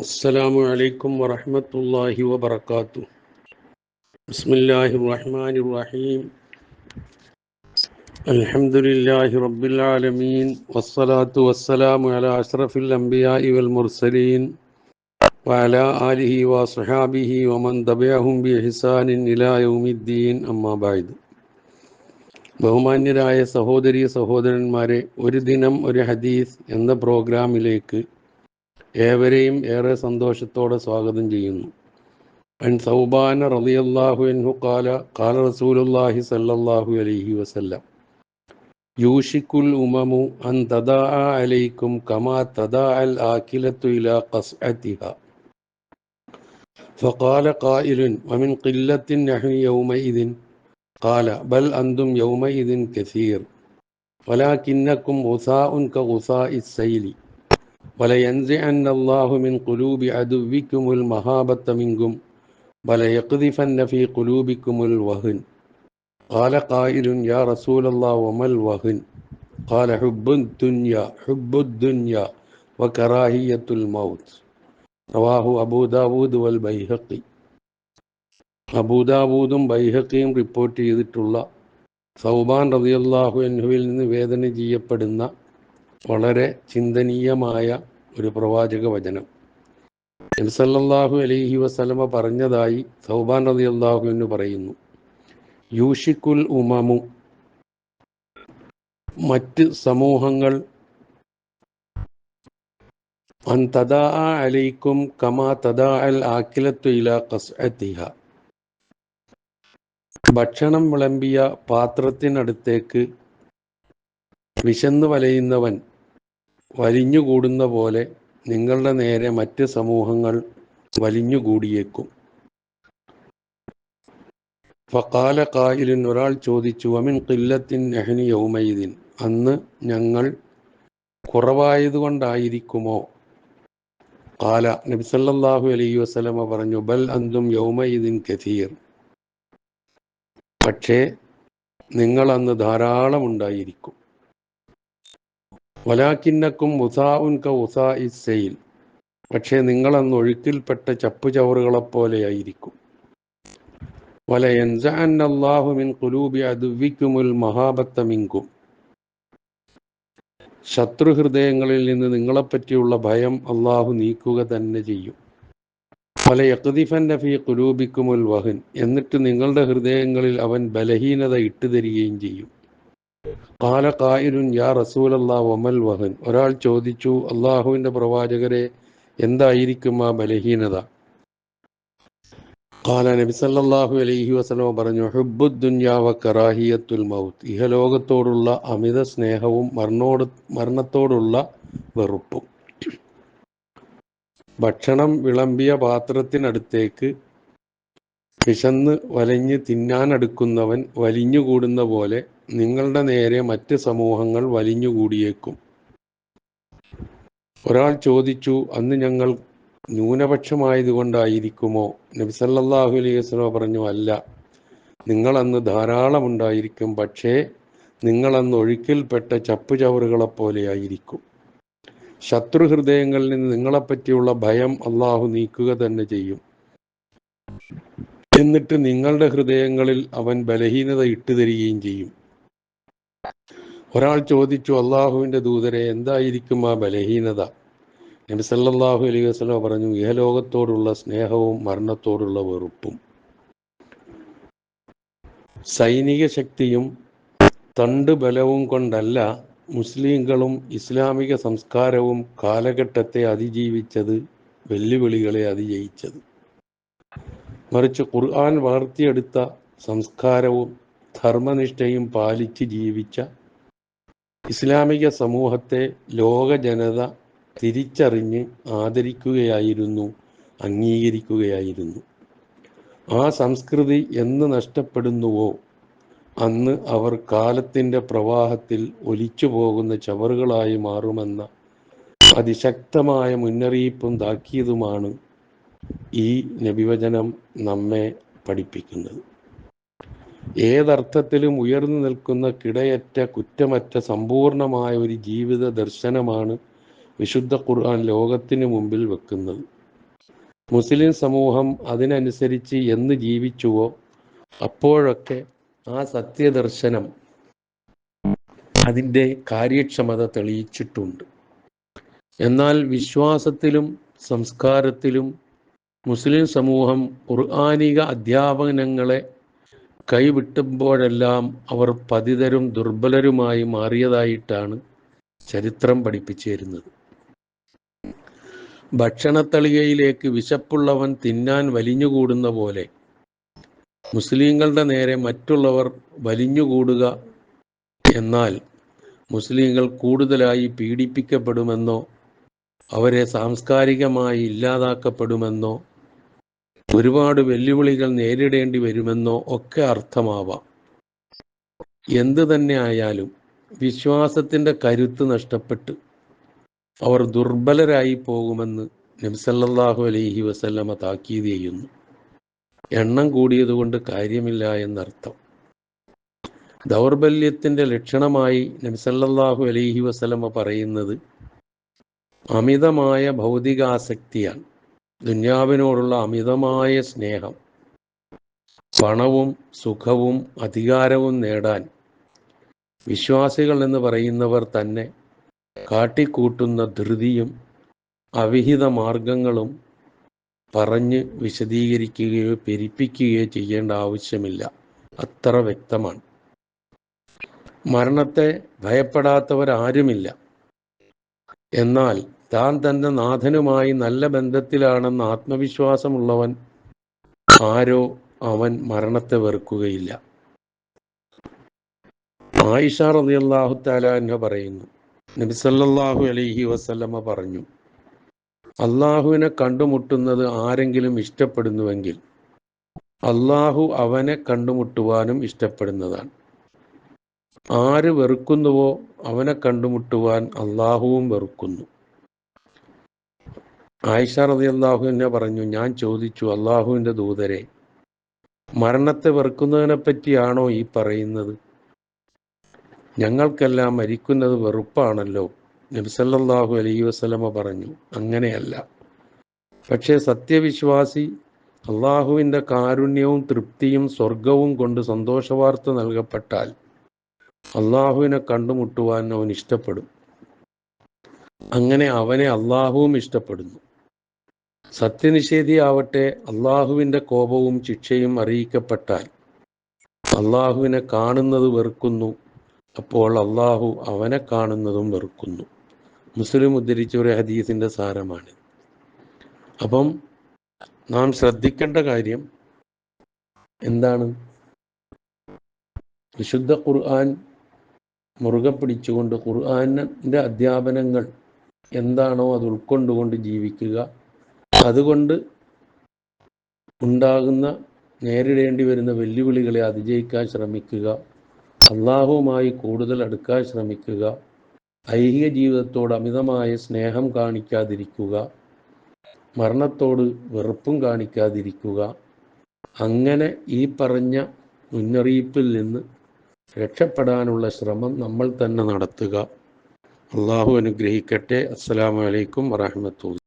السلام عليكم ورحمة الله وبركاته بسم الله الرحمن الرحيم الحمد لله رب العالمين والصلاة والسلام على أشرف الأنبياء والمرسلين وعلى آله وصحابه ومن تبعهم بإحسان إلى يوم الدين أما بعد ബഹുമാന്യരായ സഹോദരി സഹോദരന്മാരെ ഒരു ദിനം ഒരു ഹദീസ് എന്ന പ്രോഗ്രാമിലേക്ക് ഏവരെയും ഏറെ സന്തോഷത്തോടെ സ്വാഗതം ചെയ്യുന്നു അൻ സൗബാന റളിയല്ലാഹു അൻഹു ഖാല ഖാല റസൂലുള്ളാഹി സല്ലല്ലാഹു അലൈഹി വസല്ലം യൂഷിക്കുൽ ഉമമു അൻ തദാഅ അലൈക്കും കമാ തദാഅൽ ആകിലത്തു ഇലാ ഖസ്അതിഹ فقال قائل ومن قلة نحن يومئذ قال بل أنتم يومئذ كثير ولكنكم غثاء كغثاء السيل ولينزعن الله من قلوب عدوكم المهابة منكم وليقذفن في قلوبكم الوهن قال قائل يا رسول الله وما الوهن قال حب الدنيا حب الدنيا وكراهية الموت رواه أبو داود والبيهقي അബൂദാബൂദും ബൈഹക്കിയും റിപ്പോർട്ട് ചെയ്തിട്ടുള്ള സൗബാൻ റതിയല്ലാഹു അൻഹുവിൽ നിന്ന് വേദന ചെയ്യപ്പെടുന്ന വളരെ ചിന്തനീയമായ ഒരു പ്രവാചക വചനം. നബ്സല്ലാഹു അലൈഹി വസലമ പറഞ്ഞതായി സൗബാൻ റതി അള്ളാഹു എന്ന് പറയുന്നു. യൂഷിക്കുൽ ഉമമു. മറ്റ് സമൂഹങ്ങൾ. അലൈക്കും കമാ തദാ അൽ ആക്കിലത്തു ഇല കസ്അത്തിഹ ഭക്ഷണം വിളമ്പിയ പാത്രത്തിനടുത്തേക്ക് വിശന്നു വലയുന്നവൻ വലിഞ്ഞുകൂടുന്ന പോലെ നിങ്ങളുടെ നേരെ മറ്റ് സമൂഹങ്ങൾ വലിഞ്ഞുകൂടിയേക്കും. ഫക്കാല കായിലിൻ ഒരാൾ ചോദിച്ചു അമിൻ കില്ലത്തിൻ നെഹ്നി യൗമൈദിൻ? അന്ന് ഞങ്ങൾ കുറവായതുകൊണ്ടായിരിക്കുമോ? കാല നബിസല്ലാഹു അലൈഹി വസ്ലമ പറഞ്ഞു ബൽ അന്തും യൗമയിദിൻ കഥീർ പക്ഷേ നിങ്ങൾ അന്ന് ധാരാളം ഉണ്ടായിരിക്കും വലാക്കിന്നക്കും ഉസാഉൻ ക ഉസാ ഇസയിൽ പക്ഷേ നിങ്ങൾ അന്ന് ഒഴുക്കിൽപ്പെട്ട ചപ്പുചവറുകളെപ്പോലെയായിരിക്കും. വല എൻസാഹുമിൻ മിൻ കുലൂബി അതുവിക്കുമുൽ മഹാബത്തമിങ്കും ശത്രുഹൃദയങ്ങളിൽ നിന്ന് നിങ്ങളെപ്പറ്റിയുള്ള ഭയം അള്ളാഹു നീക്കുക തന്നെ ചെയ്യും. പല യക്തിഫൻ നഫി കുലൂബിക്കുമുൽ വഹൻ. എന്നിട്ട് നിങ്ങളുടെ ഹൃദയങ്ങളിൽ അവൻ ബലഹീനത ഇട്ടുതരികയും ചെയ്യും. കാല കായിലുൻ യാ റസൂലല്ലാ വമൽ വഹൻ ഒരാൾ ചോദിച്ചു അള്ളാഹുവിന്റെ പ്രവാചകരെ എന്തായിരിക്കും ആ ബലഹീനത? കാല നബി സല്ലല്ലാഹു അലൈഹി വസ്ലമ പറഞ്ഞു ഹുബുദ്ദുന്യാവ കറാഹിയത്തുൽ മൗത്ത്. ഇഹലോകത്തോടുള്ള അമിത സ്നേഹവും മരണോട് മരണത്തോടുള്ള വെറുപ്പും. ഭക്ഷണം വിളമ്പിയ പാത്രത്തിനടുത്തേക്ക് വിശന്ന് വലഞ്ഞ് തിന്നാനടുക്കുന്നവൻ വലിഞ്ഞുകൂടുന്ന പോലെ നിങ്ങളുടെ നേരെ മറ്റ് സമൂഹങ്ങൾ വലിഞ്ഞുകൂടിയേക്കും. ഒരാൾ ചോദിച്ചു അന്ന് ഞങ്ങൾ ന്യൂനപക്ഷമായതുകൊണ്ടായിരിക്കുമോ? നബിസല്ലാഹു അലൈഹി വസ്ലമ പറഞ്ഞു അല്ല. നിങ്ങൾ അന്ന് ധാരാളം ഉണ്ടായിരിക്കും പക്ഷേ നിങ്ങൾ അന്ന് ഒഴുക്കിൽപ്പെട്ട ചപ്പുചവറുകളെപ്പോലെയായിരിക്കും ശത്രുഹൃദയങ്ങളിൽ നിന്ന് നിങ്ങളെപ്പറ്റിയുള്ള ഭയം അള്ളാഹു നീക്കുക തന്നെ ചെയ്യും. എന്നിട്ട് നിങ്ങളുടെ ഹൃദയങ്ങളിൽ അവൻ ബലഹീനത ഇട്ടു തരികയും ചെയ്യും. ഒരാൾ ചോദിച്ചു അള്ളാഹുവിന്റെ ദൂതരെ എന്തായിരിക്കും ആ ബലഹീനത? നബി സല്ലല്ലാഹു അലൈഹി വസല്ലം പറഞ്ഞു ഇഹലോകത്തോടുള്ള സ്നേഹവും മരണത്തോടുള്ള വെറുപ്പും. സൈനിക ശക്തിയും തണ്ട് ബലവും കൊണ്ടല്ല മുസ്ലിങ്ങളും ഇസ്ലാമിക സംസ്കാരവും കാലഘട്ടത്തെ അതിജീവിച്ചത് വെല്ലുവിളികളെ അതിജയിച്ചത്. മറിച്ച് ഖുർആൻ വളർത്തിയെടുത്ത സംസ്കാരവും ധർമ്മനിഷ്ഠയും പാലിച്ച് ജീവിച്ച ഇസ്ലാമിക സമൂഹത്തെ ലോക ജനത തിരിച്ചറിഞ്ഞ് ആദരിക്കുകയായിരുന്നു അംഗീകരിക്കുകയായിരുന്നു. ആ സംസ്കൃതി എന്ന് നഷ്ടപ്പെടുന്നുവോ? അന്ന് അവർ കാലത്തിന്റെ പ്രവാഹത്തിൽ ഒലിച്ചു പോകുന്ന ചവറുകളായി മാറുമെന്ന അതിശക്തമായ മുന്നറിയിപ്പും താക്കിയതുമാണ് ഈ നബിവചനം നമ്മെ പഠിപ്പിക്കുന്നത്. ഏതർത്ഥത്തിലും ഉയർന്നു നിൽക്കുന്ന കിടയറ്റ കുറ്റമറ്റ സമ്പൂർണമായ ഒരു ജീവിത ദർശനമാണ് വിശുദ്ധ ഖുർആൻ ലോകത്തിന് മുമ്പിൽ വെക്കുന്നത്. മുസ്ലിം സമൂഹം അതിനനുസരിച്ച് എന്ന് ജീവിച്ചുവോ അപ്പോഴൊക്കെ ആ സത്യദർശനം അതിന്റെ കാര്യക്ഷമത തെളിയിച്ചിട്ടുണ്ട്. എന്നാൽ വിശ്വാസത്തിലും സംസ്കാരത്തിലും മുസ്ലിം സമൂഹം ഖുർആാനിക അധ്യാപനങ്ങളെ കൈവിട്ടുമ്പോഴെല്ലാം അവർ പതിതരും ദുർബലരുമായി മാറിയതായിട്ടാണ് ചരിത്രം പഠിപ്പിച്ചു തരുന്നത് ഭക്ഷണത്തളികയിലേക്ക് വിശപ്പുള്ളവൻ തിന്നാൻ വലിഞ്ഞുകൂടുന്ന പോലെ മുസ്ലിങ്ങളുടെ നേരെ മറ്റുള്ളവർ വലിഞ്ഞുകൂടുക എന്നാൽ മുസ്ലിങ്ങൾ കൂടുതലായി പീഡിപ്പിക്കപ്പെടുമെന്നോ അവരെ സാംസ്കാരികമായി ഇല്ലാതാക്കപ്പെടുമെന്നോ ഒരുപാട് വെല്ലുവിളികൾ നേരിടേണ്ടി വരുമെന്നോ ഒക്കെ അർത്ഥമാവാം. എന്തു തന്നെ ആയാലും വിശ്വാസത്തിന്റെ കരുത്ത് നഷ്ടപ്പെട്ട് അവർ ദുർബലരായി പോകുമെന്ന് നബ്സല്ലാഹു അലൈഹി വസല്ലമ താക്കീത് ചെയ്യുന്നു. എണ്ണം കൂടിയതുകൊണ്ട് കാര്യമില്ല എന്നർത്ഥം. ദൗർബല്യത്തിന്റെ ലക്ഷണമായി നബ്സല്ലാഹു അലൈഹി വസല്ലമ പറയുന്നത് അമിതമായ ഭൗതികാസക്തിയാണ്. ദുന്യാവിനോടുള്ള അമിതമായ സ്നേഹം പണവും സുഖവും അധികാരവും നേടാൻ വിശ്വാസികൾ എന്ന് പറയുന്നവർ തന്നെ കാട്ടിക്കൂട്ടുന്ന ധൃതിയും അവിഹിത മാർഗങ്ങളും പറഞ്ഞ് വിശദീകരിക്കുകയോ പെരിപ്പിക്കുകയോ ചെയ്യേണ്ട ആവശ്യമില്ല. അത്ര വ്യക്തമാണ്. മരണത്തെ ഭയപ്പെടാത്തവരാരുമില്ല. എന്നാൽ താൻ തന്റെ നാഥനുമായി നല്ല ബന്ധത്തിലാണെന്ന് ആത്മവിശ്വാസമുള്ളവൻ ആരോ അവൻ മരണത്തെ വെറുക്കുകയില്ല. ആയിഷ റളിയല്ലാഹു താല അൻഹ പറയുന്നു. നബിസല്ലാഹു അലൈഹി വസല്ലമ പറഞ്ഞു അള്ളാഹുവിനെ കണ്ടുമുട്ടുന്നത് ആരെങ്കിലും ഇഷ്ടപ്പെടുന്നുവെങ്കിൽ അള്ളാഹു അവനെ കണ്ടുമുട്ടുവാനും ഇഷ്ടപ്പെടുന്നതാണ്. ആര് വെറുക്കുന്നുവോ അവനെ കണ്ടുമുട്ടുവാൻ അള്ളാഹുവും വെറുക്കുന്നു. ആയിഷ റതി അള്ളാഹു എന്നെ പറഞ്ഞു ഞാൻ ചോദിച്ചു അള്ളാഹുവിന്റെ ദൂതരെ മരണത്തെ വെറുക്കുന്നതിനെ പറ്റിയാണോ ഈ പറയുന്നത്? ഞങ്ങൾക്കെല്ലാം മരിക്കുന്നത് വെറുപ്പാണല്ലോ. നബിസല്ലാഹു അലൈ വസ്ലമ പറഞ്ഞു അങ്ങനെയല്ല. പക്ഷേ സത്യവിശ്വാസി അള്ളാഹുവിന്റെ കാരുണ്യവും തൃപ്തിയും സ്വർഗവും കൊണ്ട് സന്തോഷവാർത്ത നൽകപ്പെട്ടാൽ അള്ളാഹുവിനെ കണ്ടുമുട്ടുവാൻ അവൻ ഇഷ്ടപ്പെടും. അങ്ങനെ അവനെ അള്ളാഹുവും ഇഷ്ടപ്പെടുന്നു. സത്യനിഷേധിയാവട്ടെ അള്ളാഹുവിന്റെ കോപവും ശിക്ഷയും അറിയിക്കപ്പെട്ടാൽ അള്ളാഹുവിനെ കാണുന്നത് വെറുക്കുന്നു. അപ്പോൾ അള്ളാഹു അവനെ കാണുന്നതും വെറുക്കുന്നു. മുസ്ലിം ഉദ്ധരിച്ച ഒരു ഹദീസിന്റെ സാരമാണ്. അപ്പം നാം ശ്രദ്ധിക്കേണ്ട കാര്യം എന്താണ്? വിശുദ്ധ ഖുർആൻ മുറുകെ പിടിച്ചുകൊണ്ട് ഖുർആനിന്റെ അധ്യാപനങ്ങൾ എന്താണോ അത് ഉൾക്കൊണ്ടുകൊണ്ട് ജീവിക്കുക. അതുകൊണ്ട് ഉണ്ടാകുന്ന നേരിടേണ്ടി വരുന്ന വെല്ലുവിളികളെ അതിജയിക്കാൻ ശ്രമിക്കുക. അള്ളാഹുവുമായി കൂടുതൽ അടുക്കാൻ ശ്രമിക്കുക. ഐഹിക ജീവിതത്തോട് അമിതമായ സ്നേഹം കാണിക്കാതിരിക്കുക. മരണത്തോട് വെറുപ്പും കാണിക്കാതിരിക്കുക. അങ്ങനെ ഈ പറഞ്ഞ മുന്നറിയിപ്പിൽ നിന്ന് രക്ഷപ്പെടാനുള്ള ശ്രമം നമ്മൾ തന്നെ നടത്തുക. അള്ളാഹു അനുഗ്രഹിക്കട്ടെ. അസ്സലാമു അലൈക്കും വറഹമത്തുള്ള